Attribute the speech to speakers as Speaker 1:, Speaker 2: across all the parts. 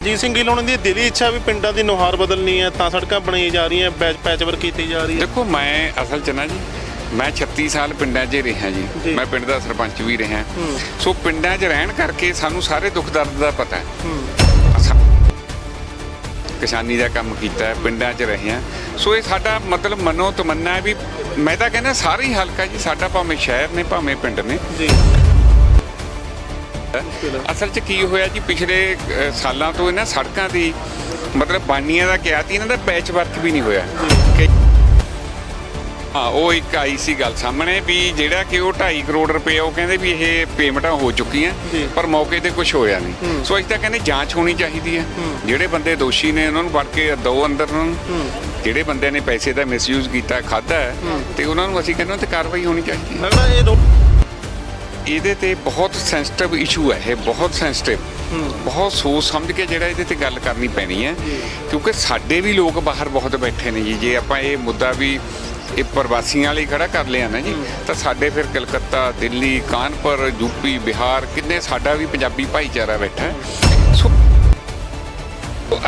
Speaker 1: ਜੀ ਸਿੰਘ ਗਿੱਲ ਉਹਨਾਂ ਦੀ ਦਿਲੀ ਇੱਛਾ ਵੀ ਪਿੰਡਾਂ ਦੀ ਨੁਹਾਰ ਬਦਲਣੀ ਹੈ ਤਾਂ ਸੜਕਾਂ ਬਣਾਈਆਂ ਜਾ ਰਹੀਆਂ ਪੈਚ ਪੈਚਵਰ ਕੀਤੀ ਜਾ ਰਹੀ ਹੈ।
Speaker 2: ਦੇਖੋ ਮੈਂ ਅਸਲ ਚ ਨਾ ਜੀ ਮੈਂ 36 ਸਾਲ ਪਿੰਡਾਂ 'ਚ ਹੀ ਰਿਹਾ ਜੀ।
Speaker 1: ਜੀ।
Speaker 2: ਮੈਂ ਪਿੰਡ ਦਾ ਸਰਪੰਚ ਵੀ ਰਿਹਾ।
Speaker 1: ਹੂੰ।
Speaker 2: ਸੋ ਪਿੰਡਾਂ 'ਚ ਰਹਿਣ ਕਰਕੇ ਸਾਨੂੰ ਸਾਰੇ ਦੁੱਖ ਦਰਦ ਦਾ ਪਤਾ ਹੈ।
Speaker 1: ਹੂੰ।
Speaker 2: ਅਸਾਂ ਕਿਸਾਨੀ ਦਾ ਕੰਮ ਕੀਤਾ ਹੈ ਪਿੰਡਾਂ 'ਚ ਰਹੇ ਹਾਂ। ਸੋ ਇਹ ਸਾਡਾ ਮਤਲਬ ਮਨੋ ਤਮੰਨਾ ਹੈ ਵੀ ਮੈਂ ਤਾਂ ਕਹਿੰਦਾ ਸਾਰੇ ਹੀ ਹਲਕਾ ਜੀ ਸਾਡਾ ਭਾਵੇਂ ਸ਼ਹਿਰ ਨੇ ਭਾਵੇਂ ਪਿੰਡ ਨੇ।
Speaker 1: ਜੀ।
Speaker 2: ਅਸਲ 'ਚ ਕੀ ਹੋਇਆ ਜੀ ਪਿਛਲੇ ਅ, ਸਾਲਾਂ ਤੋਂ ਇਹਨਾਂ ਸੜਕਾਂ ਦੀ ਮਤਲਬ ਬਾਨੀਆਂ ਦਾ ਕਿਹਾ ਤੀ ਇਹਨਾਂ ਦਾ ਪੈਚ ਵਰਕ ਵੀ ਨਹੀਂ ਹੋਇਆ ਕਿ ਹਾਂ ਉਹ ਇੱਕ ਆਈ ਸੀ ਗੱਲ ਸਾਹਮਣੇ ਵੀ ਜਿਹੜਾ ਕਿ ਉਹ 2.5 ਕਰੋੜ ਰੁਪਏ ਉਹ ਕਹਿੰਦੇ ਵੀ ਇਹ ਪੇਮੈਂਟਾਂ ਹੋ ਚੁੱਕੀਆਂ
Speaker 1: ਜੀ।
Speaker 2: ਪਰ ਮੌਕੇ ਤੇ ਕੁਝ ਹੋਇਆ ਨਹੀਂ। ਸੋ ਅਸੀਂ ਤਾਂ ਕਹਿੰਦੇ ਜਾਂਚ ਹੋਣੀ ਚਾਹੀਦੀ ਹੈ। ਜਿਹੜੇ ਬੰਦੇ ਦੋਸ਼ੀ ਨੇ ਉਹਨਾਂ ਨੂੰ ਫੜ ਕੇ ਦੋ ਅੰਦਰ ਨੂੰ ਜਿਹੜੇ ਬੰਦੇ ਨੇ ਪੈਸੇ ਦਾ ਮਿਸਯੂਜ਼ ਕੀਤਾ ਖਾਦਾ। ਤੇ ਉਹਨਾਂ ਨੂੰ ਅਸੀਂ ਕਹਿੰਦੇ ਉਹ ਤੇ ਕਾਰਵਾਈ ਹੋਣੀ ਚਾਹੀਦੀ ਹੈ
Speaker 1: ਲੱਗਦਾ ਇਹ ਰੋ-
Speaker 2: ਇਹਦੇ ਤੇ ਬਹੁਤ ਸੈਂਸਿਟਿਵ ਇਸ਼ੂ ਹੈ ਇਹ ਬਹੁਤ ਸੈਂਸਿਟਿਵ ਬਹੁਤ ਸੋਚ ਸਮਝ ਕੇ ਜਿਹੜਾ ਇਹਦੇ ਤੇ ਗੱਲ ਕਰਨੀ ਪੈਣੀ ਹੈ। ਕਿਉਂਕਿ ਸਾਡੇ ਵੀ ਲੋਕ ਬਾਹਰ ਬਹੁਤ ਬੈਠੇ ਨੇ ਜੀ ਜੇ ਆਪਾਂ ਇਹ ਮੁੱਦਾ ਵੀ ਇਹ ਪ੍ਰਵਾਸੀਆਂ ਲਈ ਖੜਾ ਕਰ ਲਿਆ ਨਾ ਜੀ ਤਾਂ ਸਾਡੇ ਫਿਰ ਕਲਕੱਤਾ ਦਿੱਲੀ ਕਾਨਪੁਰ ਯੂਪੀ ਬਿਹਾਰ ਕਿੰਨੇ ਸਾਡਾ ਵੀ ਪੰਜਾਬੀ ਭਾਈਚਾਰਾ ਬੈਠਾ ਸੋ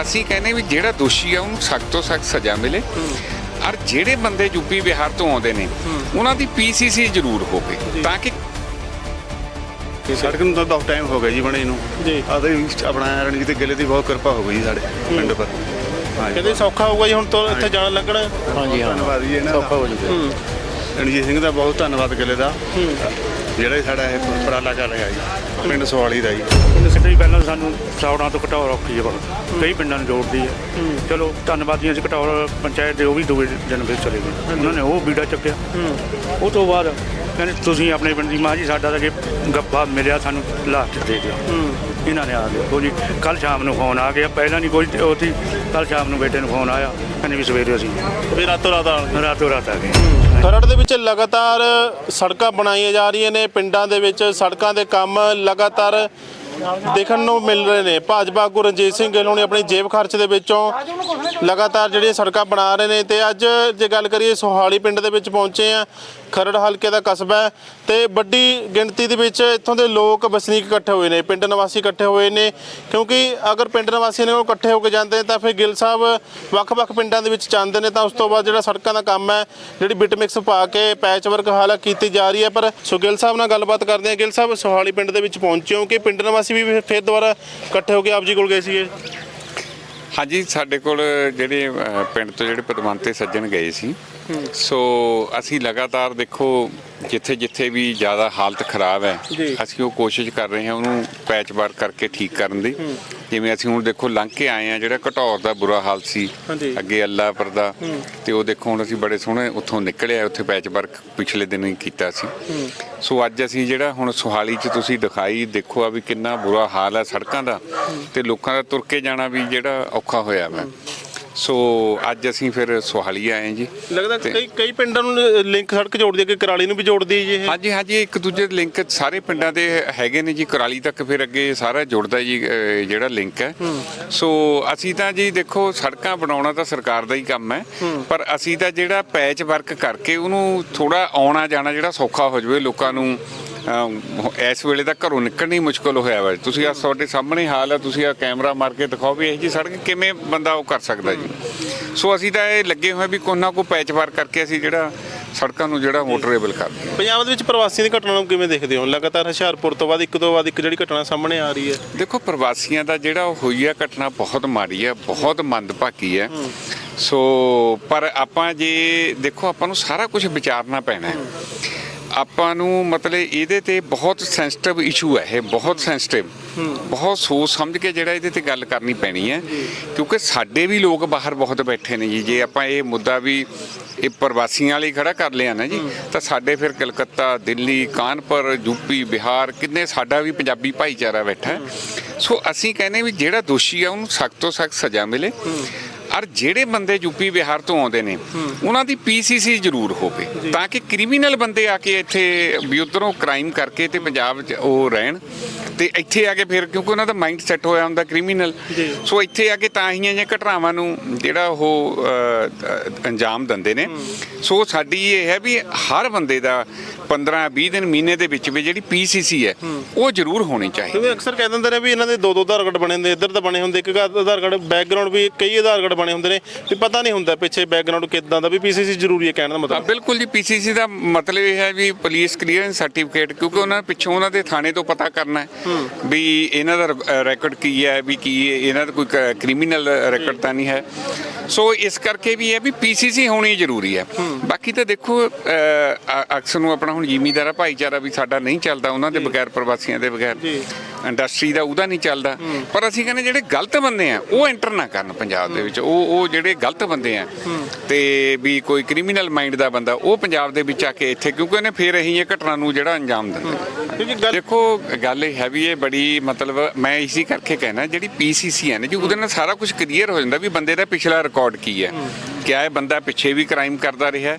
Speaker 2: ਅਸੀਂ ਕਹਿੰਦੇ ਵੀ ਜਿਹੜਾ ਦੋਸ਼ੀ ਆ ਉਹਨੂੰ ਸਖਤ ਤੋਂ ਸਖਤ ਸਜ਼ਾ ਮਿਲੇ। ਔਰ ਜਿਹੜੇ ਬੰਦੇ ਯੂਪੀ ਬਿਹਾਰ ਤੋਂ ਆਉਂਦੇ ਨੇ ਉਹਨਾਂ ਦੀ ਪੀਸੀਸੀ ਜ਼ਰੂਰ ਹੋਵੇ ਤਾਂ ਕਿ
Speaker 3: ਸੜਕ ਨੂੰ ਤਾਂ ਬਹੁਤ ਟਾਈਮ ਹੋ ਗਿਆ ਜੀ ਬਣੇ ਨੂੰ।
Speaker 1: ਜੀ।
Speaker 3: ਆਦੇ ਆਪਣਾ ਰਣਜੀਤ ਗਿੱਲ ਦੀ ਬਹੁਤ ਕਿਰਪਾ ਹੋ ਗਈ ਜੀ ਸਾਡੇ ਪਿੰਡ ਪਰ। ਹਾਂਜੀ।
Speaker 1: ਕਹਿੰਦੇ ਸੌਖਾ ਹੋਊਗਾ ਜੀ ਹੁਣ ਤੋਂ ਇੱਥੇ ਜਾਣ ਲੱਗਣਾ।
Speaker 3: ਹਾਂਜੀ ਹਾਂ। ਧੰਨਵਾਦ ਜੀ ਇਹਨਾਂ ਸੌਖਾ ਹੋ
Speaker 1: ਹੂੰ।
Speaker 3: ਰਣਜੀਤ ਸਿੰਘ ਦਾ ਬਹੁਤ ਧੰਨਵਾਦ ਗਿੱਲੇ ਦਾ।
Speaker 1: ਹੂੰ।
Speaker 3: ਜਿਹੜਾ ਇਹ ਸਾਡਾ ਇਹ ਉਪਰਾਲਾ ਕਰ ਰਿਹਾ ਜੀ ਪਿੰਡ ਸਵਾਲੀ ਦਾ ਜੀ।
Speaker 4: ਪਿੰਡ ਸਿੱਧੀ ਪਹਿਲਾਂ ਸਾਨੂੰ ਸੌੜਾਂ ਤੋਂ ਘਟਾਉ ਔਖੀ ਹੈ ਬਹੁਤ। ਕਈ ਪਿੰਡਾਂ ਨੂੰ ਜੋੜਦੀ ਹੈ। ਚਲੋ ਧੰਨਵਾਦੀਆਂ ਚ ਘਟਾਉ ਪੰਚਾਇਤ ਦੇ ਉਹ ਵੀ ਦੂਏ ਦਿਨ ਫਿਰ ਚਲੇ ਗਏ। ਉਹਨਾਂ ਨੇ ਉਹ ਬੀੜਾ ਚੱਕਿਆ।
Speaker 1: ਹੂੰ।
Speaker 4: ਉਹ ਤੋਂ ਬਾਅਦ ਕਹਿੰਦੇ ਤੁਸੀਂ ਆਪਣੇ ਪਿੰਡ ਦੀ ਮਾਂ ਜੀ ਸਾਡਾ ਤਾਂ ਜੇ ਗੱਫਾ ਮਿਲਿਆ ਸਾਨੂੰ ਲਾਸਟ ਦੇ ਦਿਓ।
Speaker 1: ਹੂੰ।
Speaker 4: ਇਹਨਾਂ ਨੇ ਆ ਗਿਆ ਉਹ ਜੀ ਕੱਲ ਸ਼ਾਮ ਨੂੰ ਫੋਨ ਆ ਗਿਆ। ਪਹਿਲਾਂ ਨਹੀਂ ਕੋਈ ਉਹ ਸੀ ਕੱਲ ਸ਼ਾਮ ਨੂੰ ਬੇਟੇ ਨੂੰ ਫੋਨ ਆਇਆ। ਕਹਿੰਦੇ ਵੀ ਸਵੇਰੇ ਅਸੀਂ
Speaker 1: ਵੀ ਰਾਤੋਂ ਰਾਤ ਆ ਗਏ।
Speaker 4: ਰਾਤੋਂ ਰਾਤ ਆ ਗਏ।
Speaker 1: ਖਰੜ ਦੇ ਵਿੱਚ ਲਗਾਤਾਰ ਸੜਕਾਂ ਬਣਾਈਆਂ ਜਾ ਰਹੀਆਂ ਨੇ, ਪਿੰਡਾਂ ਦੇ ਵਿੱਚ ਸੜਕਾਂ ਦੇ ਕੰਮ ਲਗਾਤਾਰ ਦੇਖਣ ਨੂੰ ਮਿਲ ਰਹੇ ਨੇ। ਭਾਜਪਾ ਆਗੂ ਰਣਜੀਤ ਸਿੰਘ ਗਿੱਲ ਹੋਣੀ ਆਪਣੀ ਜੇਬ ਖਰਚ ਦੇ ਵਿੱਚੋਂ ਲਗਾਤਾਰ ਜਿਹੜੀਆਂ ਸੜਕਾਂ ਬਣਾ ਰਹੇ ਨੇ ਤੇ ਅੱਜ ਜੇ ਗੱਲ ਕਰੀਏ ਸੋਹਾਲੀ ਪਿੰਡ ਦੇ ਵਿੱਚ ਪਹੁੰਚੇ ਆ ਖਰੜ ਹਲਕੇ ਦਾ ਕਸਬਾ ਹੈ ਤੇ ਵੱਡੀ ਗਿਣਤੀ ਦੇ ਵਿੱਚ ਇੱਥੋਂ ਦੇ ਲੋਕ ਵਸਨੀਕ ਇਕੱਠੇ ਹੋਏ ਨੇ, ਪਿੰਡ ਨਿਵਾਸੀ ਇਕੱਠੇ ਹੋਏ ਨੇ, ਕਿਉਂਕਿ ਅਗਰ ਪਿੰਡ ਨਿਵਾਸੀ ਨੇ ਉਹ ਇਕੱਠੇ ਹੋ ਕੇ ਜਾਂਦੇ ਨੇ ਤਾਂ ਫਿਰ ਗਿੱਲ ਸਾਹਿਬ ਵੱਖ-ਵੱਖ ਪਿੰਡਾਂ ਦੇ ਵਿੱਚ ਜਾਂਦੇ ਨੇ, ਤਾਂ ਉਸ ਤੋਂ ਬਾਅਦ ਜਿਹੜਾ ਸੜਕਾਂ ਦਾ ਕੰਮ ਹੈ, ਜਿਹੜੀ ਬਿਟ ਮਿਕਸ ਪਾ ਕੇ ਪੈਚ ਵਰਕ ਹਾਲਾ ਕੀਤੀ ਜਾ ਰਹੀ ਹੈ, ਪਰ ਸੋ ਗਿੱਲ ਸਾਹਿਬ ਨਾਲ ਗੱਲਬਾਤ ਕਰਦੇ ਹਾਂ। ਗਿੱਲ ਸਾਹਿਬ, ਸੋਹਾਲੀ ਪਿੰਡ ਦੇ ਵਿੱਚ ਪਹੁੰਚੇ ਹੋ ਕਿ ਪਿੰਡ ਨਿਵਾਸੀ ਵੀ ਫਿਰ ਦੁਬਾਰਾ ਇਕੱਠੇ ਹੋ ਕੇ ਆਪ ਜੀ ਕੋਲ ਗਏ ਸੀਗੇ?
Speaker 2: ਹਾਂਜੀ ਸਾਡੇ ਕੋਲ ਜਿਹੜੇ ਪਿੰਡ ਤੋਂ ਜਿਹੜੇ ਪਦਵੰਤੇ ਸੱਜਣ ਗਏ ਸੀ। ਸੋ ਅਸੀਂ ਲਗਾਤਾਰ ਦੇਖੋ ਜਿੱਥੇ ਜਿੱਥੇ ਵੀ ਜ਼ਿਆਦਾ ਹਾਲਤ ਖਰਾਬ ਹੈ
Speaker 1: ਜੀ।
Speaker 2: ਅਸੀਂ ਉਹ ਕੋਸ਼ਿਸ਼ ਕਰ ਰਹੇ ਹਾਂ ਉਹਨੂੰ ਪੈਚ ਵਰਕ ਕਰਕੇ ਠੀਕ ਕਰਨ ਦੀ। ਜਿਵੇਂ ਅਸੀਂ ਹੁਣ ਦੇਖੋ ਲੰਘ ਕੇ ਆਏ ਆ ਜਿਹੜਾ ਘਟੌਰ ਦਾ ਬੁਰਾ ਹਾਲ ਸੀ
Speaker 1: ਹਾਂਜੀ।
Speaker 2: ਅੱਗੇ ਅੱਲਾਪੁਰ ਦਾ ਤੇ ਉਹ ਦੇਖੋ ਹੁਣ ਅਸੀਂ ਬੜੇ ਸੋਹਣੇ ਉੱਥੋਂ ਨਿਕਲਿਆ ਉੱਥੇ ਪੈਚ ਵਰਕ ਪਿਛਲੇ ਦਿਨ ਹੀ ਕੀਤਾ ਸੀ। ਸੋ ਅੱਜ ਅਸੀਂ ਜਿਹੜਾ ਹੁਣ ਸੁਹਾਲੀ 'ਚ ਤੁਸੀਂ ਦਿਖਾਈ ਦੇਖੋ ਆ ਵੀ ਕਿੰਨਾ ਬੁਰਾ ਹਾਲ ਹੈ ਸੜਕਾਂ ਦਾ। ਤੇ ਲੋਕਾਂ ਦਾ ਤੁਰ ਕੇ ਜਾਣਾ ਵੀ ਜਿਹੜਾ ਔਖਾ ਹੋਇਆ ਵਾ ਸੋ ਅੱਜ ਅਸੀਂ ਫਿਰ ਸੁਹਾਲੀ ਆਏ ਜੀ।
Speaker 1: ਲੱਗਦਾ ਕਈ ਕਈ ਪਿੰਡਾਂ ਨੂੰ ਲਿੰਕ ਸੜਕ ਜੋੜਦੀ ਹੈ ਕਿ ਕਰਾਲੀ ਨੂੰ ਵੀ ਜੋੜਦੀ ਹੈ ਜੀ ਇਹ?
Speaker 2: ਹਾਂਜੀ ਹਾਂਜੀ ਇੱਕ ਦੂਜੇ ਲਿੰਕ ਸਾਰੇ ਪਿੰਡਾਂ ਦੇ ਹੈਗੇ ਨੇ ਜੀ। ਕੁਰਾਲੀ ਤੱਕ ਫਿਰ ਅੱਗੇ ਸਾਰਾ ਜੁੜਦਾ ਜੀ ਅਹ, ਜਿਹੜਾ ਲਿੰਕ ਹੈ। ਸੋ ਅਸੀਂ ਤਾਂ ਜੀ ਦੇਖੋ ਸੜਕਾਂ ਬਣਾਉਣਾ ਤਾਂ ਸਰਕਾਰ ਦਾ ਹੀ ਕੰਮ ਹੈ। ਪਰ ਅਸੀਂ ਤਾਂ ਜਿਹੜਾ ਪੈਚ ਵਰਕ ਕਰਕੇ ਉਹਨੂੰ ਥੋੜਾ ਆਉਣਾ ਜਾਣਾ ਜਿਹੜਾ ਸੌਖਾ ਹੋ ਜਾਵੇ ਲੋਕਾਂ ਨੂੰ ਇਸ ਵੇਲੇ ਤਾਂ ਘਰੋਂ ਨਿਕਲਣੀ ਮੁਸ਼ਕਲ ਹੋਇਆ ਵਾ ਤੁਸੀਂ ਆ ਤੁਹਾਡੇ ਸਾਹਮਣੇ ਹਾਲ ਹੈ ਤੁਸੀਂ ਆ ਕੈਮਰਾ ਮਾਰ ਕੇ ਦਿਖਾਓ ਵੀ ਇਹ ਜੀ ਸੜਕ ਕਿਵੇਂ ਬੰਦਾ ਉਹ ਕਰ ਸਕਦਾ ਜੀ। ਸੋ ਅਸੀਂ ਤਾਂ ਇਹ ਲੱਗੇ ਹੋਏ ਵੀ ਕੋਨਾ ਕੋ ਪੈਚ ਵਰਕ ਕਰਕੇ ਅਸੀਂ ਜਿਹੜਾ ਸੜਕਾਂ ਨੂੰ ਜਿਹੜਾ ਮੋਟਰੇਬਲ ਕਰ ਦਈਏ
Speaker 1: ਪੰਜਾਬ ਦੇ ਵਿੱਚ ਪ੍ਰਵਾਸੀਆਂ ਦੀ ਘਟਨਾ ਨੂੰ ਕਿਵੇਂ ਦੇਖਦੇ ਹੋ? ਲਗਾਤਾਰ ਹੁਸ਼ਿਆਰਪੁਰ ਤੋਂ ਬਾਅਦ ਇੱਕ ਤੋਂ ਬਾਅਦ ਇੱਕ ਜਿਹੜੀ ਘਟਨਾ ਸਾਹਮਣੇ ਆ ਰਹੀ ਹੈ।
Speaker 2: ਦੇਖੋ ਪ੍ਰਵਾਸੀਆਂ ਦਾ ਜਿਹੜਾ ਉਹ ਹੋਈ ਹੈ ਘਟਨਾ ਬਹੁਤ ਮਾੜੀ ਹੈ ਬਹੁਤ ਮੰਦਭਾਗੀ ਹੈ। ਸੋ ਪਰ ਆਪਾਂ ਜੇ ਦੇਖੋ ਆਪਾਂ ਨੂੰ ਸਾਰਾ ਕੁਝ ਵਿਚਾਰਨਾ ਪੈਣਾ ਹੈ। ਆਪਾਂ ਨੂੰ ਮਤਲਬ ਇਹਦੇ ਤੇ ਬਹੁਤ ਸੈਂਸਿਟਿਵ ਇਸ਼ੂ ਹੈ, ਇਹ ਬਹੁਤ ਸੈਂਸਿਟਿਵ ਬਹੁਤ ਸੋਚ ਸਮਝ ਕੇ ਜਿਹੜਾ ਇਹਦੇ ਤੇ ਗੱਲ ਕਰਨੀ ਪੈਣੀ ਹੈ, ਕਿਉਂਕਿ ਸਾਡੇ ਵੀ ਲੋਕ ਬਾਹਰ ਬਹੁਤ ਬੈਠੇ ਨੇ ਜੀ। ਜੇ ਆਪਾਂ ਇਹ ਮੁੱਦਾ ਵੀ ਇਹ ਪ੍ਰਵਾਸੀਆਂ ਲਈ ਖੜਾ ਕਰ ਲਿਆ ਨਾ ਜੀ, ਤਾਂ ਸਾਡੇ ਫਿਰ ਕਲਕੱਤਾ, ਦਿੱਲੀ, ਕਾਨਪੁਰ, ਯੂਪੀ, ਬਿਹਾਰ ਕਿੰਨੇ ਸਾਡਾ ਵੀ ਪੰਜਾਬੀ ਭਾਈਚਾਰਾ ਬੈਠਾ ਸੋ ਅਸੀਂ ਕਹਿੰਦੇ ਵੀ ਜਿਹੜਾ ਦੋਸ਼ੀ ਆ, ਉਹਨੂੰ ਸਖਤ ਤੋਂ ਸਖਤ ਸਜ਼ਾ ਮਿਲੇ। ਔਰ ਜਿਹੜੇ ਬੰਦੇ ਯੂਪੀ ਬਿਹਾਰ ਤੋਂ ਆਉਂਦੇ ਨੇ ਉਹਨਾਂ ਦੀ ਪੀਸੀਸੀ ਜ਼ਰੂਰ ਹੋਵੇ ਤਾਂ ਕਿ ਕ੍ਰਿਮੀਨਲ ਬੰਦੇ ਆ ਕੇ ਇੱਥੇ ਵੀ ਉਧਰੋਂ ਕ੍ਰਾਈਮ ਕਰਕੇ ਤੇ ਪੰਜਾਬ 'ਚ ਉਹ ਰਹਿਣ ਤੇ ਇੱਥੇ ਆ ਕੇ ਫਿਰ ਕਿਉਂਕਿ ਉਹਨਾਂ ਦਾ ਮਾਈਂਡ ਸੈੱਟ ਹੋਇਆ ਹੁੰਦਾ ਕ੍ਰਿਮੀਨਲ। ਸੋ ਇੱਥੇ ਆ ਕੇ ਤਾਂ ਹੀ ਇਹ ਘਟਨਾਵਾਂ ਨੂੰ ਜਿਹੜਾ ਉਹ ਅੰਜਾਮ ਦਿੰਦੇ ਨੇ। ਸੋ ਸਾਡੀ ਇਹ ਹੈ ਵੀ ਹਰ ਬੰਦੇ ਦਾ 15 20 ਦਿਨ ਮਹੀਨੇ ਦੇ ਵਿੱਚ ਵੀ ਜਿਹੜੀ ਪੀਸੀਸੀ ਹੈ ਉਹ ਜ਼ਰੂਰ ਹੋਣੀ ਚਾਹੀਦੀ।
Speaker 1: ਕਿਉਂਕਿ ਅਕਸਰ ਕਹਿ ਦਿੰਦੇ ਨੇ ਵੀ ਇਹਨਾਂ ਦੇ ਦੋ ਦੋ ਆਧਾਰ ਕਾਰਡ ਬਣੇ ਹੁੰਦੇ ਇੱਧਰ ਤਾਂ ਬਣੇ ਹੁੰਦੇ ਇੱਕ ਆਧਾਰ ਕਾਰਡ ਬੈਕਗ੍ਰਾਉਂਡ ਵੀ ਕਈ ਆਧਾਰ ਕਾਰਡ ਬਣੇ ਹੁੰਦੇ ਨੇ ਵੀ ਪਤਾ ਨਹੀਂ ਹੁੰਦਾ ਪਿੱਛੇ ਬੈਕਗ੍ਰਾਉਂਡ ਕਿੱਦਾਂ ਦਾ ਵੀ ਪੀਸੀਸੀ ਜ਼ਰੂਰੀ ਹੈ ਕਹਿਣ ਦਾ ਮਤਲਬ।
Speaker 2: ਬਿਲਕੁਲ ਜੀ ਪੀਸੀਸੀ ਦਾ ਮਤਲਬ ਇਹ ਹੈ ਵੀ ਪੁਲਿਸ ਕਲੀਅਰੈਂਸ ਸਰਟੀਫਿਕੇਟ ਕਿਉਂਕਿ ਉਹਨਾਂ ਪਿੱਛੋਂ ਉਹਨਾਂ ਦੇ ਥਾਣੇ ਤੋਂ ਪਤਾ ਕਰਨਾ ਹੈ ਵੀ ਇਹਨਾਂ ਦਾ ਰੈਕੋਰਡ ਕੀ ਹੈ ਵੀ ਕੀ ਹੈ, ਇਹਨਾਂ ਦਾ ਕੋਈ ਕ੍ਰਿਮੀਨਲ ਰੈਕੋਰਡ ਤਾਂ ਨਹੀਂ ਹੈ। ਸੋ ਇਸ ਕਰਕੇ ਵੀ ਹੈ ਵੀ ਪੀਸੀਸੀ ਹੋਣੀ ਜ਼ਰੂਰੀ ਹੈ। ਬਾਕੀ ਤਾਂ ਦੇਖੋ ਅਕਸਰ ਨੂੰ ਆਪਣਾ ਹੁਣ ਜ਼ਿਮੀਦਾਰਾ ਭਾਈਚਾਰਾ ਵੀ ਸਾਡਾ ਨਹੀਂ ਚੱਲਦਾ ਉਹਨਾਂ ਦੇ ਬਗੈਰ ਪ੍ਰਵਾਸੀਆਂ ਦੇ ਬਗੈਰ। ਇੰਡਸਟਰੀ ਦਾ ਉਹਦਾ ਨਹੀਂ ਚੱਲਦਾ ਪਰ ਅਸੀਂ ਕਹਿੰਦੇ ਜਿਹੜੇ ਗਲਤ ਬੰਦੇ ਆ ਉਹ ਐਂਟਰ ਨਾ ਕਰਨ ਪੰਜਾਬ ਦੇ ਵਿੱਚ ਉਹ ਉਹ ਜਿਹੜੇ ਗਲਤ ਬੰਦੇ ਆ ਤੇ ਵੀ ਕੋਈ ਕ੍ਰਿਮੀਨਲ ਮਾਈਂਡ ਦਾ ਬੰਦਾ ਉਹ ਪੰਜਾਬ ਦੇ ਵਿੱਚ ਆ ਕੇ ਇੱਥੇ ਕਿਉਂਕਿ ਉਹਨੇ ਫੇਰ ਇਹੀ ਇਹ ਘਟਨਾ ਨੂੰ ਜਿਹੜਾ ਅੰਜਾਮ ਦਿੰਦਾ ਦੇਖੋ ਗੱਲ ਇਹ ਹੈ ਵੀ ਇਹ ਬੜੀ ਮਤਲਬ ਮੈਂ ਇਸੇ ਕਰਕੇ ਕਹਿਣਾ ਜਿਹੜੀ ਪੀਸੀਸੀ ਹੈ ਨਾ ਜੀ ਉਹਦੇ ਨਾਲ ਸਾਰਾ ਕੁਝ ਕਲੀਅਰ ਹੋ ਜਾਂਦਾ ਵੀ ਬੰਦੇ ਦਾ ਪਿਛਲਾ ਰਿਕਾਰਡ ਕੀ ਹੈ ਕਿਆ ਇਹ ਬੰਦਾ ਪਿੱਛੇ ਵੀ ਕ੍ਰਾਈਮ ਕਰਦਾ ਰਿਹਾ?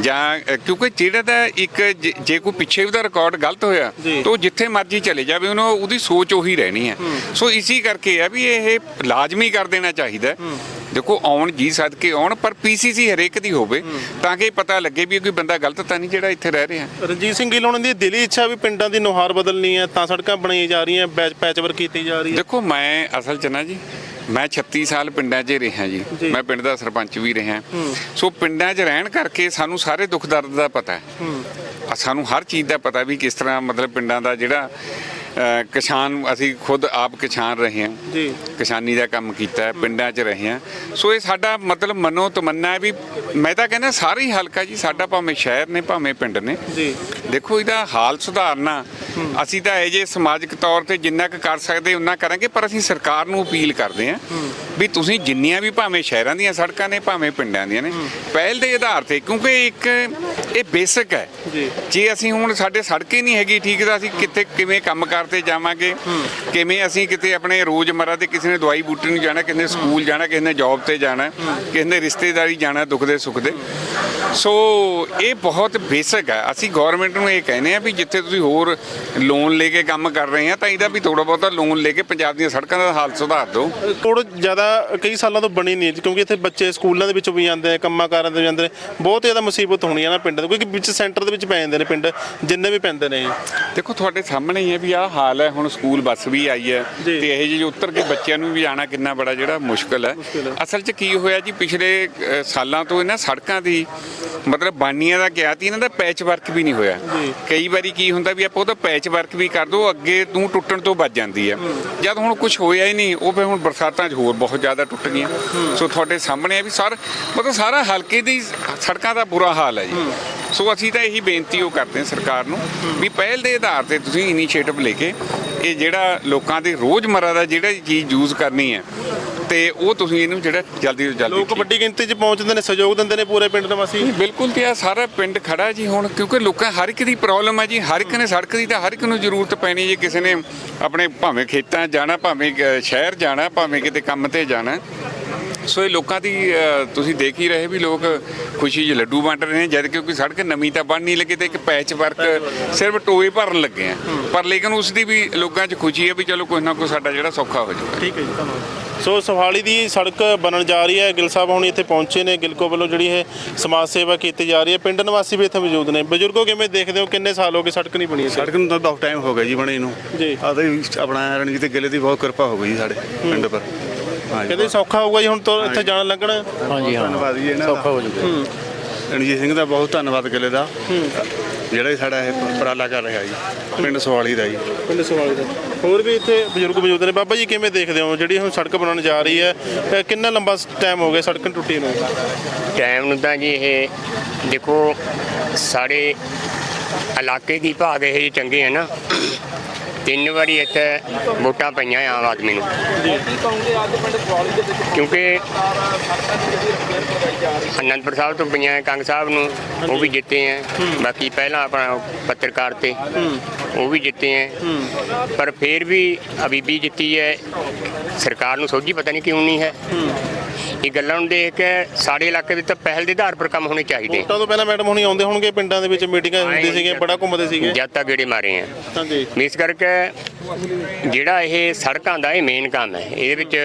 Speaker 2: ਜਾਂ ਕਿਉਂਕਿ ਜਿਹੜਾ ਦਾ ਇੱਕ ਜੇ- ਕੋਈ ਪਿੱਛੇ ਉਹਦਾ ਰਿਕਾਰਡ ਗਲਤ ਹੋਇਆ। ਤਾਂ ਉਹ ਜਿੱਥੇ ਮਰਜ਼ੀ ਚਲੇ ਜਾਵੇ ਉਹਨੂੰ ਉਹਦੀ ਸੋਚ ਉਹੀ ਰਹਿਣੀ ਹੈ। ਸੋ ਇਸੇ ਕਰਕੇ ਹੈ ਵੀ ਇਹ ਲਾਜ਼ਮੀ ਕਰ ਦੇਣਾ ਚਾਹੀਦਾ। ਦੇਖੋ ਆਉਣ ਜੀ ਸਦਕੇ ਆਉਣ ਪਰ ਪੀਸੀਸੀ ਹਰੇਕ ਦੀ ਹੋਵੇ ਤਾਂ ਕਿ ਪਤਾ ਲੱਗੇ ਵੀ ਕੋਈ ਬੰਦਾ ਗਲਤ ਤਾਂ ਨਹੀਂ ਜਿਹੜਾ ਇੱਥੇ ਰਹਿ ਰਿਹਾ।
Speaker 1: ਰਣਜੀਤ ਸਿੰਘ ਗਿੱਲ ਉਹਨਾਂ ਦੀ ਦਿਲੀ ਇੱਛਾ ਵੀ ਪਿੰਡਾਂ ਦੀ ਨੁਹਾਰ ਬਦਲਣੀ ਹੈ ਤਾਂ ਸੜਕਾਂ ਬਣਾਈਆਂ ਜਾ ਰਹੀਆਂ ਪੈਚਵਰਕ ਕੀਤੀ ਜਾ ਰਹੀ ਹੈ।
Speaker 2: ਦੇਖੋ ਮੈਂ ਅਸਲ ਚ ਨਾ ਜੀ ਮੈਂ 36 ਸਾਲ ਪਿੰਡਾਂ 'ਚ ਰਿਹਾ ਜੀ। ਮੈਂ ਪਿੰਡ ਦਾ ਸਰਪੰਚ ਵੀ ਰਿਹਾ। ਸੋ ਪਿੰਡਾਂ 'ਚ ਰਹਿਣ ਕਰਕੇ ਸਾਨੂੰ ਸਾਰੇ ਦੁੱਖ ਦਰਦ ਦਾ ਪਤਾ ਹੈ। ਆ ਸਾਨੂੰ ਹਰ ਚੀਜ਼ ਦਾ ਪਤਾ ਵੀ ਕਿਸ ਤਰ੍ਹਾਂ ਮਤਲਬ ਪਿੰਡਾਂ ਦਾ ਜਿਹੜਾ ਕਿਸਾਨ ਅਸੀਂ ਖੁਦ ਆਪ ਕਿਸਾਨ ਰਹੇ ਹਾਂ।
Speaker 1: ਜੀ।
Speaker 2: ਕਿਸਾਨੀ ਦਾ ਕੰਮ ਕੀਤਾ ਹੈ ਪਿੰਡਾਂ 'ਚ ਰਹੇ ਹਾਂ। ਸੋ ਇਹ ਸਾਡਾ ਮਤਲਬ ਮਨੋ ਤਮੰਨਾ ਹੈ ਵੀ ਮੈਂ ਤਾਂ ਕਹਿੰਦਾ ਸਾਰੇ ਹੀ ਹਲਕਾ ਜੀ ਸਾਡਾ ਭਾਵੇਂ ਸ਼ਹਿਰ ਨੇ ਭਾਵੇਂ ਪਿੰਡ ਨੇ।
Speaker 1: ਜੀ।
Speaker 2: ਦੇਖੋ ਇਹਦਾ ਹਾਲ ਸੁਧਾਰਨਾ। ਅਸੀਂ ਤਾਂ ਇਹ ਜੇ ਸਮਾਜਿਕ ਤੌਰ ਤੇ ਜਿੰਨਾ ਕੁ ਕਰ ਸਕਦੇ ਉਨਾ ਕਰਾਂਗੇ ਪਰ ਅਸੀਂ ਸਰਕਾਰ ਨੂੰ ਅਪੀਲ ਕਰਦੇ ਹਾਂ ਵੀ ਤੁਸੀਂ ਜਿੰਨੀਆਂ ਵੀ ਭਾਵੇਂ ਸ਼ਹਿਰਾਂ ਦੀਆਂ ਸੜਕਾਂ ਨੇ ਭਾਵੇਂ ਪਿੰਡਾਂ ਦੀਆਂ ਨੇ ਪਹਿਲ ਦੇ ਆਧਾਰ ਤੇ ਕਿਉਂਕਿ ਇੱਕ ਇਹ ਬੇਸਿਕ ਹੈ।
Speaker 1: ਜੀ।
Speaker 2: ਅਸੀਂ ਹੁਣ ਸਾਡੇ ਸੜਕ ਹੀ ਨਹੀਂ ਹੈਗੀ ਠੀਕ ਤਾਂ ਅਸੀਂ ਕਿੱਥੇ ਕਿਵੇਂ ਕੰਮ ਕਰਤੇ ਜਾਵਾਂਗੇ? ਕਿਵੇਂ ਅਸੀਂ ਕਿਤੇ ਆਪਣੇ ਰੋਜ਼ਮਰਰਾ ਦੇ ਕਿਸੇ ਨੇ ਦਵਾਈ ਬੂਟੀ ਨੂੰ ਜਾਣਾ ਕਿਸੇ ਨੇ ਸਕੂਲ ਜਾਣਾ ਕਿਸੇ ਨੇ ਜੌਬ ਤੇ ਜਾਣਾ ਕਿਸੇ ਨੇ ਰਿਸ਼ਤੇਦਾਰੀ ਜਾਣਾ ਦੁੱਖ ਦੇ ਸੁੱਖ ਦੇ। ਸੋ ਇਹ ਬਹੁਤ ਬੇਸਿਕ ਹੈ। ਅਸੀਂ ਗਵਰਨਮੈਂਟ ਨੂੰ ਇਹ ਕਹਿੰਦੇ ਆ ਵੀ ਜਿੱਥੇ ਤੁਸੀਂ ਹੋਰ ਲੋਨ ਲੈ ਕੇ ਕੰਮ ਕਰ ਰਹੇ ਆ ਤਾਂ ਇਹਦਾ ਵੀ ਥੋੜਾ ਬਹੁਤਾ ਲੋਨ ਲੈ ਕੇ ਪੰਜਾਬ ਦੀਆਂ ਸੜਕਾਂ ਦਾ ਹਾਲ ਸੁਧਾਰ ਦਿਓ
Speaker 1: ਕੋੜ ਜ਼ਿਆਦਾ ਕਈ ਸਾਲਾਂ ਤੋਂ ਬਣੀ ਨਹੀਂ ਕਿਉਂਕਿ ਇੱਥੇ ਬੱਚੇ ਸਕੂਲਾਂ ਦੇ ਵਿੱਚੋਂ ਵੀ ਜਾਂਦੇ ਨੇ ਕੰਮਾਂ ਕਾਰਾਂ ਦੇ ਵੀ ਜਾਂਦੇ ਨੇ ਬਹੁਤ ਜ਼ਿਆਦਾ ਮੁਸੀਬਤ ਹੋਣੀ ਹੈ ਨਾ ਪਿੰਡ ਦੇ ਕਿਉਂਕਿ ਵਿੱਚ ਸੈਂਟਰ ਦੇ ਵਿੱਚ ਪੈ ਜਾਂਦੇ ਨੇ ਪਿੰਡ ਜਿੰਨੇ ਵੀ ਪੈਂਦੇ ਨੇ
Speaker 2: ਦੇਖੋ ਤੁਹਾਡੇ ਸਾਹਮਣੇ ਹੀ ਹੈ ਵੀ ਆਹ ਹਾਲ ਹੈ ਹੁਣ ਸਕੂਲ ਬੱਸ ਵੀ ਆਈ ਹੈ। ਤੇ ਇਹ ਜਿਹੇ ਉੱਤਰ ਕੇ ਬੱਚਿਆਂ ਨੂੰ ਵੀ ਆਣਾ ਕਿੰਨਾ ਬੜਾ ਜਿਹੜਾ ਮੁਸ਼ਕਲ ਹੈ। ਅਸਲ 'ਚ ਕੀ ਹੋਇਆ ਜੀ ਪਿਛਲੇ ਸਾਲਾਂ ਤੋਂ ਇਹਨਾਂ ਸੜਕਾਂ ਦੀ ਮਤਲਬ ਬਾਨੀਆਂ ਦਾ ਕਿਹਾ ਤੀ ਇਹਨਾਂ ਦਾ ਪੈਚ ਵਰਕ ਵੀ ਨਹੀਂ ਹੋਇਆ। ਕਈ ਵਾਰੀ ਕੀ ਹੁੰਦਾ ਵੀ ਆਪਾਂ ਉਹਦਾ ਪੈਚ ਵਰਕ ਵੀ ਕਰ ਦੋ ਅੱਗੇ ਤੂੰ ਟੁੱਟਣ ਤੋਂ ਬਚ ਜਾਂਦੀ ਹੈ। ਜਦ ਹੁਣ ਕੁਝ ਹੋਇਆ ਹੀ ਨਹੀਂ ਉਹ ਫਿਰ ਹੁਣ ਬਰਸਾਤਾਂ 'ਚ ਹੋਰ ਬਹੁਤ ਜ਼ਿਆਦਾ ਟੁੱਟ ਗਈਆਂ। ਸੋ ਤੁਹਾਡੇ ਸਾਹਮਣੇ ਹੈ ਵੀ ਸਰ ਮਤਲਬ ਸਾਰਾ ਹਲਕੇ ਦੀ ਸੜਕਾਂ ਦਾ ਬੁਰਾ ਹਾਲ ਹੈ ਜੀ। ਸੋ ਅਸੀਂ ਤਾਂ ਇਹੀ ਬੇਨਤੀ ਉਹ ਕਰਦੇ ਹਾਂ ਸਰਕਾਰ ਨੂੰ ਵੀ ਪਹਿਲ ਦੇ ਆਧਾਰ ਤੇ ਤੁਸੀਂ ਇਨੀਸ਼ੀਏਟਿਵ ਲੈ ਕੇ ਇਹ ਜਿਹੜਾ ਲੋਕਾਂ ਦੇ ਰੋਜ਼ਮਰਰਾ ਦਾ ਜਿਹੜਾ ਚੀਜ਼ ਯੂਜ਼ ਕਰਨੀ ਹੈ ਤੇ ਉਹ ਤੁਸੀਂ ਇਹਨੂੰ ਜਿਹੜਾ ਜਲਦੀ ਤੋਂ ਜਲਦੀ
Speaker 1: ਲੋਕ ਵੱਡੀ ਗਿਣਤੀ 'ਚ ਪਹੁੰਚਦੇ ਨੇ ਸਹਿਯੋਗ ਦਿੰਦੇ ਨੇ ਪੂਰੇ ਪਿੰਡ ਨਿਵਾਸੀ
Speaker 2: ਬਿਲਕੁਲ ਤੇ ਆ ਸਾਰਾ ਪਿੰਡ ਖੜਾ ਜੀ ਹੁਣ ਕਿਉਂਕਿ ਲੋਕਾਂ ਹਰ ਇੱਕ ਦੀ ਪ੍ਰੋਬਲਮ ਹੈ ਜੀ ਹਰ ਇੱਕ ਨੇ ਸੜਕ ਦੀ ਤਾਂ ਹਰ ਇੱਕ ਨੂੰ ਜ਼ਰੂਰਤ ਪੈਣੀ ਜੀ ਕਿਸੇ ਨੇ ਆਪਣੇ ਭਾਵੇਂ ਖੇਤਾਂ ਜਾਣਾ ਭਾਵੇਂ ਸ਼ਹਿਰ ਜਾਣਾ ਭਾਵੇਂ ਕਿਤੇ ਕੰਮ ਤੇ ਜਾਣਾ। ਸੋ ਇਹ ਲੋਕਾਂ ਦੀ ਤੁਸੀਂ ਦੇਖ ਹੀ ਰਹੇ ਵੀ ਲੋਕ ਖੁਸ਼ੀ 'ਚ ਲੱਡੂ ਵੰਡ ਰਹੇ ਨੇ ਜਦ ਕਿ ਕੋਈ ਸੜਕ ਨਵੀਂ ਤਾਂ ਬਣ ਨਹੀਂ ਲੱਗੀ ਤੇ ਇੱਕ ਪੈਚ ਵਰਕ ਸਿਰਫ ਟੋਏ ਭਰਨ ਲੱਗੇ ਆ। ਪਰ ਲੇਕਿਨ ਉਸ ਦੀ ਵੀ ਲੋਕਾਂ 'ਚ ਖੁਸ਼ੀ ਹੈ ਵੀ ਚਲੋ ਕੋਈ ਨਾ ਕੋਈ ਸਾਡਾ ਜਿਹੜਾ ਸੌਖਾ ਹੋ ਜਾਊਗਾ।
Speaker 1: ਠੀਕ ਹੈ ਜੀ ਧੰਨਵਾਦ। ਸੋ ਸੋਹਾਲੀ ਦੀ ਸੜਕ ਬਣਨ ਜਾ ਰਹੀ ਹੈ। ਗਿੱਲ ਸਾਹਿਬ ਹੁਣ ਇੱਥੇ ਪਹੁੰਚੇ ਨੇ। ਗਿਲਕੋ ਵੱਲੋਂ ਜਿਹੜੀ ਇਹ ਸਮਾਜ ਸੇਵਾ ਕੀਤੀ ਜਾ ਰਹੀ ਹੈ। ਪਿੰਡ ਨਿਵਾਸੀ ਵੀ ਇੱਥੇ ਮੌਜੂਦ ਨੇ। ਬਜ਼ੁਰਗੋ ਕਿਵੇਂ ਦੇਖਦੇ ਹੋ? ਕਿੰਨੇ ਸਾਲ ਹੋ ਗਏ ਸੜਕ ਨਹੀਂ ਬਣੀ ਇੱਥੇ?
Speaker 3: ਸੜਕ ਨੂੰ ਤਾਂ ਬਹੁਤ ਟਾਈਮ ਹੋ ਗਿਆ ਜੀ ਬਣੇ ਨੂੰ।
Speaker 1: ਜੀ।
Speaker 3: ਆ ਤੇ ਆਪਣਾ ਰਣਜੀਤ ਗਿੱਲ ਦੀ ਬਹੁਤ ਕਿਰਪਾ ਹੋ ਗਈ ਸਾਡੇ ਪਿੰਡ ਪਰ। ਹਾਂਜੀ
Speaker 1: ਕਹਿੰਦੇ ਸੌਖਾ ਹੋਊਗਾ ਜੀ ਹੁਣ ਤੋਂ ਇੱਥੇ ਜਾਣਾ ਲੰਘਣਾ
Speaker 5: ਹਾਂਜੀ ਹਾਂ।
Speaker 3: ਧੰਨਵਾਦ ਜੀ ਇਹਨਾਂ ਦਾ।
Speaker 5: ਸੌਖਾ ਹੋ ਜਾਊਗਾ।
Speaker 3: ਰਣਜੀਤ ਸਿੰਘ ਦਾ ਬਹੁਤ ਧੰਨਵਾਦ ਗਿੱਲੇ ਦਾ। ਜਿਹੜਾ ਇਹ ਸਾਡਾ ਇਹ ਉਪਰਾਲਾ ਕਰ ਰਿਹਾ ਜੀ ਪਿੰਡ ਸਵਾਲੀ ਦਾ ਜੀ।
Speaker 1: ਪਿੰਡ ਸੋਹਾਲੀ ਦਾ। ਹੋਰ ਵੀ ਇੱਥੇ ਬਜ਼ੁਰਗ ਮੌਜੂਦ ਨੇ। ਬਾਬਾ ਜੀ ਕਿਵੇਂ ਦੇਖਦੇ ਹੋ? ਜਿਹੜੀ ਹੁਣ ਸੜਕ ਬਣਨ ਜਾ ਰਹੀ ਹੈ ਕਿੰਨਾ ਲੰਬਾ ਟਾਈਮ ਹੋ ਗਿਆ ਸੜਕ ਟੁੱਟੀ ਨੂੰ?
Speaker 5: ਟਾਈਮ ਨੂੰ ਤਾਂ ਜੀ ਇਹ ਦੇਖੋ ਸਾਡੇ ਇਲਾਕੇ ਦੀ ਭਾਗ ਇਹ ਚੰਗੇ ਆ ਨਾ। ਤਿੰਨ ਵਾਰੀ ਇੱਥੇ ਵੋਟਾਂ ਪਈਆਂ ਆਮ ਆਦਮੀ ਨੂੰ। ਕਿਉਂਕਿ ਅਨੰਦਪੁਰ ਸਾਹਿਬ ਤੋਂ ਪਈਆਂ ਕੰਗ ਸਾਹਿਬ ਨੂੰ ਉਹ ਵੀ ਜਿੱਤੇ ਆ। ਬਾਕੀ ਪਹਿਲਾਂ ਆਪਣਾ ਪੱਤਰਕਾਰ ਤੇ ਉਹ ਵੀ ਜਿੱਤੇ ਆ। ਪਰ ਫਿਰ ਵੀ ਅਬੀਬੀ ਜਿੱਤੀ ਹੈ ਸਰਕਾਰ ਨੂੰ ਸੋਝੀ ਪਤਾ ਨਹੀਂ ਕਿਉਂ ਨਹੀਂ ਹੈ। ਇਹ ਗੱਲਾਂ ਨੂੰ ਦੇਖ ਕੇ ਸਾਡੇ ਇਲਾਕੇ ਵਿੱਚ ਤਾਂ ਪਹਿਲ ਦੇ ਆਧਾਰ ਪਰ ਕੰਮ ਹੋਣੇ ਚਾਹੀਦੇ।
Speaker 1: ਵੋਟਾਂ ਤੋਂ ਪਹਿਲਾਂ ਮੈਡਮ ਹੁਣੀ ਆਉਂਦੇ ਹੋਣਗੇ ਪਿੰਡਾਂ ਦੇ ਵਿੱਚ ਮੀਟਿੰਗਾਂ ਹੁੰਦੀ ਸੀਗੀਆਂ ਬੜਾ ਘੁੰਮਦੇ ਸੀਗੇ।
Speaker 5: ਜਦ ਤੱਕ ਗੇੜੇ ਮਾਰੇ ਆ।
Speaker 1: ਹਾਂਜੀ।
Speaker 5: ਇਸ ਕਰਕੇ ਜਿਹੜਾ ਇਹ ਸੜਕਾਂ ਦਾ ਇਹ ਮੇਨ ਕੰਮ ਹੈ ਇਹਦੇ ਵਿੱਚ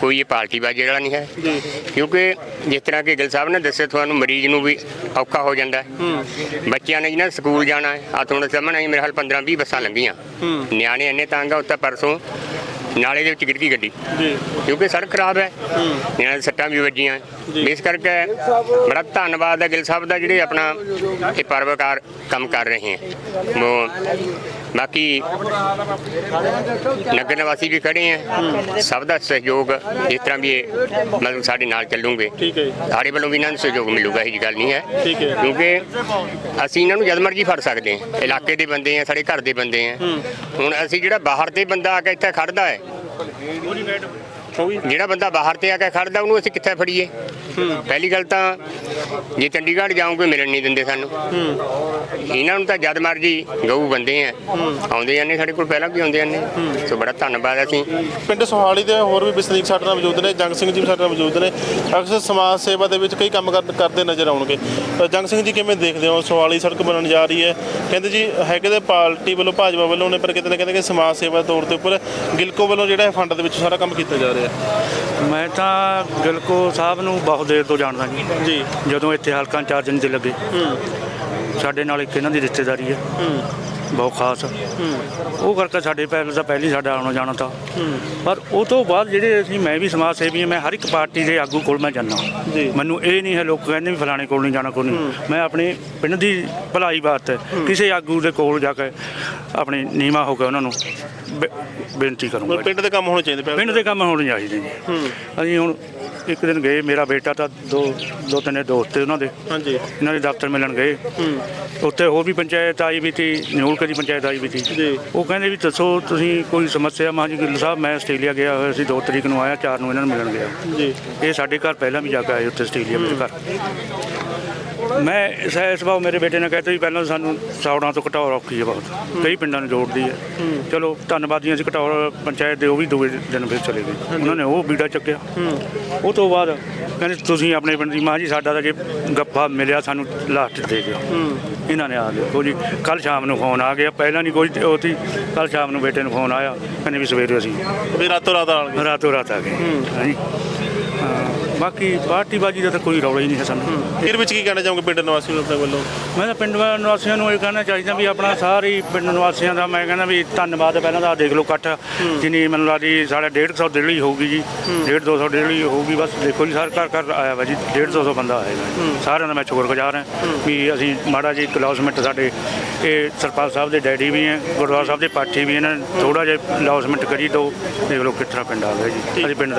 Speaker 5: ਕੋਈ ਇਹ ਪਾਰਟੀਬਾਜ਼ੀ ਵਾਲਾ ਨਹੀਂ ਹੈ। ਕਿਉਂਕਿ ਜਿਸ ਤਰ੍ਹਾਂ ਕਿ ਗਿੱਲ ਸਾਹਿਬ ਨੇ ਦੱਸਿਆ ਤੁਹਾਨੂੰ ਮਰੀਜ਼ ਨੂੰ ਵੀ ਔਖਾ ਹੋ ਜਾਂਦਾ ਹੈ। ਬੱਚਿਆਂ ਨੇ ਜਿਹਨਾਂ ਸਕੂਲ ਜਾਣਾ ਹੈ ਆ ਤੁਹਾਨੂੰ ਸਾਹਮਣੇ ਹੀ ਮੇਰੇ ਹਾਲ 15 20 ਬੱਸਾਂ ਲੰਘੀਆਂ। ਨਿਆਣੇ ਇੰਨੇ ਤੰਗ ਆ ਉੱਤੇ ਪਰਸੋਂ ਨਾਲੇ ਦੇ ਵਿੱਚ ਗਿਰ ਗਈ ਗੱਡੀ।
Speaker 1: ਜੀ।
Speaker 5: ਕਿਉਂਕਿ ਸੜਕ ਖਰਾਬ ਹੈ। ਨਿਆਣੇ ਦੇ ਸੱਟਾਂ ਵੀ ਵੱਜੀਆਂ। ਇਸ ਕਰਕੇ ਬੜਾ ਧੰਨਵਾਦ ਹੈ ਗਿੱਲ ਸਾਹਿਬ ਦਾ ਜਿਹੜੇ ਆਪਣਾ ਇਹ ਪਰਵਕਾਰ ਕੰਮ ਕਰ ਰਹੇ ਹੈ। ਉਹ ਬਾਕੀ ਨਗਰ ਨਿਵਾਸੀ ਵੀ ਖੜੇ ਹੈ ਸਭ ਦਾ ਸਹਿਯੋਗ ਇਸ ਤਰ੍ਹਾਂ ਵੀ ਇਹ ਮਤਲਬ ਸਾਡੇ ਨਾਲ ਚੱਲੂਗੇ।
Speaker 1: ਠੀਕ ਹੈ।
Speaker 5: ਸਾਡੇ ਵੱਲੋਂ ਵੀ ਇਹਨਾਂ ਨੂੰ ਸਹਿਯੋਗ ਮਿਲੂਗਾ ਇਹ ਗੱਲ ਨਹੀਂ ਹੈ।
Speaker 1: ਠੀਕ ਹੈ।
Speaker 5: ਕਿਉਂਕਿ ਅਸੀਂ ਇਹਨਾਂ ਨੂੰ ਜਦ ਮਰਜ਼ੀ ਫੜ ਸਕਦੇ ਹਾਂ। ਇਲਾਕੇ ਦੇ ਬੰਦੇ ਆ ਸਾਡੇ ਘਰ ਦੇ ਬੰਦੇ ਆ। ਹੁਣ ਅਸੀਂ ਜਿਹੜਾ ਬਾਹਰ ਤੇ ਬੰਦਾ ਆ ਕੇ ਇੱਥੇ ਖੜਦਾ ਹੈ ਜਿਹੜਾ ਬੰਦਾ ਬਾਹਰ ਤੇ ਆ ਕੇ ਖੜਦਾ, ਉਹਨੂੰ ਅਸੀਂ ਕਿੱਥੇ ਫੜੀਏ? ਪਹਿਲੀ ਗੱਲ ਤਾਂ ਜੇ ਚੰਡੀਗੜ੍ਹ ਜਾਓਗੇ ਮਿਲਣ ਨਹੀਂ ਦਿੰਦੇ ਸਾਨੂੰ। ਇਹਨਾਂ ਨੂੰ ਤਾਂ ਜਦ ਮਰਜ਼ੀ ਗਊ ਬੰਦੇ ਆ। ਆਉਂਦੇ ਜਾਂਦੇ, ਸਾਡੇ ਕੋਲ ਪਹਿਲਾਂ ਵੀ ਆਉਂਦੇ ਜਾਂਦੇ। ਸੋ ਬੜਾ ਧੰਨਵਾਦ ਅਸੀਂ।
Speaker 1: ਪਿੰਡ ਸੋਹਾਲੀ ਦੇ ਹੋਰ ਵੀ ਵਸਨੀਕ ਸਾਡੇ ਨਾਲ ਮੌਜੂਦ ਨੇ, ਜੰਗ ਸਿੰਘ ਜੀ ਵੀ ਸਾਡੇ ਨਾਲ ਮੌਜੂਦ ਨੇ। ਅਕਸਰ ਸਮਾਜ ਸੇਵਾ ਦੇ ਵਿੱਚ ਕਈ ਕੰਮ ਕਰਦੇ ਨਜ਼ਰ ਆਉਣਗੇ। ਜੰਗ ਸਿੰਘ ਜੀ ਕਿਵੇਂ ਦੇਖਦੇ ਹੋ? ਸੋਹਾਲੀ ਸੜਕ ਬਣਨ ਜਾ ਰਹੀ ਹੈ। ਕਹਿੰਦੇ ਜੀ, ਹੈਗੇ ਤੇ ਪਾਰਟੀ ਵੱਲੋਂ, ਭਾਜਪਾ ਵੱਲੋਂ ਨੇ, ਪਰ ਕਿਤੇ ਨਾ ਕਹਿੰਦੇ ਕਿ ਸਮਾਜ ਸੇਵਾ ਦੇ ਤੌਰ ਤੇ ਉੱਪਰ ਗਿਲਕੋ ਵੱਲੋਂ ਜਿਹੜਾ ਫੰਡ ਦੇ ਵਿੱਚ ਸਾਰਾ ਕੰਮ ਕੀਤਾ ਜਾ ਰਿਹਾ।
Speaker 4: ਮੈਂ ਤਾਂ ਗਿਲਕੋ ਸਾਹਿਬ ਨੂੰ ਬਹੁਤ ਦੇਰ ਤੋਂ ਜਾਣਦਾ ਜੀ।
Speaker 1: ਜੀ।
Speaker 4: ਜਦੋਂ ਇੱਥੇ ਹਲਕਾ ਇੰਚਾਰਜ ਨਹੀਂ ਤੇ ਲੱਗੇ। ਸਾਡੇ ਨਾਲ ਇੱਕ ਇਹਨਾਂ ਦੀ ਰਿਸ਼ਤੇਦਾਰੀ ਹੈ। ਬਹੁਤ ਖਾਸ। ਉਹ ਕਰਕੇ ਸਾਡੇ ਪਹਿਲ ਤਾਂ ਪਹਿਲੀ ਸਾਡਾ ਆਉਣਾ ਜਾਣਾ ਤਾਂ। ਪਰ ਉਹ ਤੋਂ ਬਾਅਦ ਜਿਹੜੇ ਅਸੀਂ ਮੈਂ ਵੀ ਸਮਾਜ ਸੇਵੀ ਹਾਂ ਮੈਂ ਹਰ ਇੱਕ ਪਾਰਟੀ ਦੇ ਆਗੂ ਕੋਲ ਮੈਂ ਜਾਂਦਾ। ਮੈਨੂੰ ਇਹ ਨਹੀਂ ਹੈ ਲੋਕ ਕਹਿੰਦੇ ਵੀ ਫਲਾਣੇ ਕੋਲ ਨਹੀਂ ਜਾਣਾ ਕੋਈ ਨਹੀਂ। ਮੈਂ ਆਪਣੇ ਪਿੰਡ ਦੀ ਭਲਾਈ ਵਾਸਤੇ ਕਿਸੇ ਆਗੂ ਦੇ ਕੋਲ ਜਾ ਕੇ ਆਪਣੇ ਨੀਮਾ ਹੋ ਕੇ ਉਹਨਾਂ ਨੂੰ ਬੇਨਤੀ ਕਰੂੰਗਾ
Speaker 1: ਪਿੰਡ ਦੇ ਕੰਮ ਹੋਣੇ ਚਾਹੀਦੇ।
Speaker 4: ਪਿੰਡ ਦੇ ਕੰਮ ਹੋਣੇ ਚਾਹੀਦੇ ਜੀ। ਅਸੀਂ ਹੁਣ ਇੱਕ ਦਿਨ ਗਏ ਮੇਰਾ ਬੇਟਾ ਤਾਂ ਦੋ ਦੋ ਤਿੰਨ ਦੋਸਤ ਤੇ ਉਹਨਾਂ ਦੇ।
Speaker 1: ਹਾਂਜੀ।
Speaker 4: ਇਹਨਾਂ ਦੇ ਦਫ਼ਤਰ ਮਿਲਣ ਗਏ। ਉੱਥੇ ਹੋਰ ਵੀ ਪੰਚਾਇਤ ਆਈ ਵੀ ਸੀ ਨਿਊਲਕੇ ਦੀ ਪੰਚਾਇਤ ਆਈ ਵੀ ਸੀ।
Speaker 1: ਜੀ।
Speaker 4: ਉਹ ਕਹਿੰਦੇ ਵੀ ਦੱਸੋ ਤੁਸੀਂ ਕੋਈ ਸਮੱਸਿਆ ਮਾਂ ਜੀ ਗਿੱਲ ਸਾਹਿਬ ਮੈਂ ਆਸਟ੍ਰੇਲੀਆ ਗਿਆ ਹੋਇਆ ਸੀ 2 ਤਰੀਕ ਨੂੰ ਆਇਆ 4 ਨੂੰ ਇਹਨਾਂ ਨੂੰ ਮਿਲਣ ਗਿਆ।
Speaker 1: ਜੀ।
Speaker 4: ਇਹ ਸਾਡੇ ਘਰ ਪਹਿਲਾਂ ਵੀ ਜਾ ਕੇ ਆਏ ਉੱਥੇ ਆਸਟ੍ਰੇਲੀਆ ਮੇਰੇ ਘਰ। ਮੈਂ ਸਹਿ ਸੁਭਾਅ ਮੇਰੇ ਬੇਟੇ ਨੇ ਕਹਿਤਾ ਵੀ ਪਹਿਲਾਂ ਸਾਨੂੰ ਸੌੜਾਂ ਤੋਂ ਘਟਾਓ ਔਖੀ ਹੈ ਬਹੁਤ। ਕਈ ਪਿੰਡਾਂ ਨੂੰ ਜੋੜਦੀ ਹੈ ਚਲੋ ਧੰਨਵਾਦੀਆਂ ਸੀ ਘਟਾਓ ਪੰਚਾਇਤ ਦੇ ਉਹ ਵੀ ਦੂਏ ਦਿਨ ਫਿਰ ਚਲੇ ਗਏ। ਉਹਨਾਂ ਨੇ ਉਹ ਬੀੜਾ ਚੱਕਿਆ। ਉਹ ਤੋਂ ਬਾਅਦ ਕਹਿੰਦੇ ਤੁਸੀਂ ਆਪਣੇ ਪਿੰਡ ਦੀ ਮਾਂ ਜੀ ਸਾਡਾ ਤਾਂ ਜੇ ਗੱਫਾ ਮਿਲਿਆ ਸਾਨੂੰ ਲਾਸਟ ਦੇ ਦਿਓ। ਇਹਨਾਂ ਨੇ ਆ ਦੇਖੋ ਜੀ ਕੱਲ ਸ਼ਾਮ ਨੂੰ ਫੋਨ ਆ ਗਿਆ। ਪਹਿਲਾਂ ਨਹੀਂ ਕੋਈ ਉਹ ਸੀ ਕੱਲ ਸ਼ਾਮ ਨੂੰ ਬੇਟੇ ਨੂੰ ਫੋਨ ਆਇਆ। ਕਹਿੰਦੇ ਵੀ ਸਵੇਰੇ ਅਸੀਂ
Speaker 1: ਵੀ ਰਾਤੋਂ ਰਾਤ ਆ ਗਏ।
Speaker 4: ਰਾਤੋਂ ਰਾਤ ਆ ਗਏ। ਹਾਂਜੀ। ਬਾਕੀ ਪਾਰਟੀਬਾਜੀ ਦਾ ਤਾਂ ਕੋਈ ਰੌਲਾ ਹੀ ਨਹੀਂ ਹੈ ਸਾਨੂੰ।
Speaker 1: ਫਿਰ ਵਿੱਚ ਕੀ ਕਹਿਣਾ ਚਾਹੋਗੇ ਪਿੰਡ ਨਿਵਾਸੀ ਨੂੰ ਆਪਣੇ ਵੱਲੋਂ?
Speaker 4: ਮੈਂ ਤਾਂ ਪਿੰਡ ਨਿਵਾਸੀਆਂ ਨੂੰ ਇਹ ਕਹਿਣਾ ਚਾਹੀਦਾ ਵੀ ਆਪਣਾ ਸਾਰੇ ਹੀ ਪਿੰਡ ਨਿਵਾਸੀਆਂ ਦਾ ਮੈਂ ਕਹਿੰਦਾ ਵੀ ਧੰਨਵਾਦ ਪਹਿਲਾਂ ਤਾਂ ਦੇਖ ਲਓ ਇਕੱਠ। ਜਿੰਨੀ ਮੈਨੂੰ ਲੱਗਦੀ ਸਾਡਾ 150 ਡੇਲੀ ਹੋਊਗੀ ਜੀ। 150 200 ਡੇਲੀ ਹੋਊਗੀ ਬਸ ਦੇਖੋ ਜੀ ਸਾਰ ਘਰ ਘਰ ਆਇਆ ਵਾ ਜੀ 150 200 ਬੰਦਾ ਆਏਗਾ ਜੀ। ਸਾਰਿਆਂ ਦਾ ਮੈਂ ਸ਼ੁਕਰਗੁਜ਼ਾਰ ਹਾਂ ਵੀ ਅਸੀਂ ਮਾੜਾ ਜੀ ਕਲੌਸਮੈਂਟ ਸਾਡੇ ਇਹ ਸਰਪੰਚ ਸਾਹਿਬ ਦੇ ਡੈਡੀ ਵੀ ਹੈ ਗੁਰਦੁਆਰਾ ਸਾਹਿਬ ਦੇ ਪਾਠੀ ਵੀ ਇਹਨਾਂ ਨੇ ਥੋੜਾ ਜਿਹਾ ਲੌਸਮੈਂਟ ਕਰੀ ਦੋ ਦੇਖ ਲਓ ਕਿੱਥਾ ਪਿੰਡ ਆ ਗਿਆ ਜੀ। ਅਸੀਂ ਪਿੰਡ ਦਾ